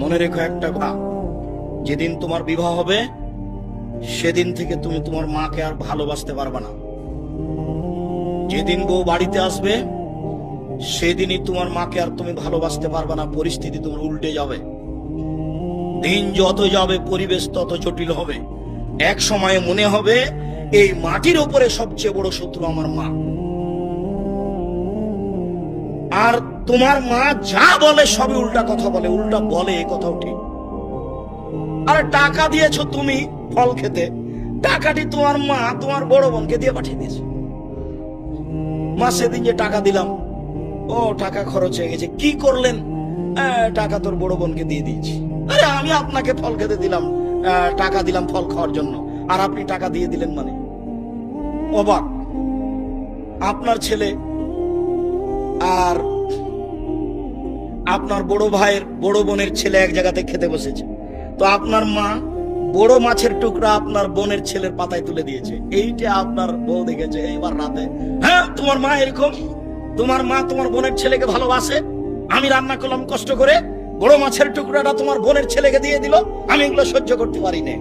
মনে রেখো একটা কথা। যেদিন তোমার বিবাহ হবে, সেদিন থেকে তুমি তোমার মাকে আর ভালোবাসতে পারবে না। যেদিন বউ বাড়িতে আসবে, সেদিনই তোমার মাকে আর তুমি ভালোবাসতে পারবে না। পরিস্থিতি তোমার উল্টে যাবে। দিন যত যাবে, পরিবেশ তত জটিল হবে। এক সময়ে মনে হবে, এই মাটির উপরে সবচেয়ে বড় শত্রু আমার মা। আর তোমার মা যা বলে সবই উল্টা কথা বলে উল্টা বলে এ কথাও ঠিক। আরে টাকা দিয়েছ তুমি ফল খেতে টাকাটি তোমার মা তোমার বড় বোনকে দিয়ে পাঠিয়ে দিয়েছে। মা সেদিন যে টাকা দিলাম ও টাকা খরচ হয়ে গেছে কি করলেন? "আহ, টাকা তোর বড় বোনকে দিয়ে দিয়েছি। আরে আমি আপনাকে ফল খেতে দিলাম টাকা দিলাম ফল খাওয়ার জন্য আর আপনি টাকা দিয়ে দিলেন মানে? অবাক। আপনার ছেলে আর আপনার বড় ভাইয়ের বড় বোনের ছেলে এক জায়গাতে খেতে বসেছে। তো আপনার মা বড় মাছের টুকরা আপনার বোনের ছেলের পাতায় তুলে দিয়েছে। এইটা আপনার বউ দেখেছে এবার রাতে। হ্যাঁ তোমার মা এরকম? তোমার মা তোমার বোনের ছেলেকে ভালোবাসে? আমি রান্না করলাম কষ্ট করে। বড় মাছের টুকরাটা তোমার বোনের ছেলেকে দিয়ে দিল। আমি এগুলো সহ্য করতে পারি না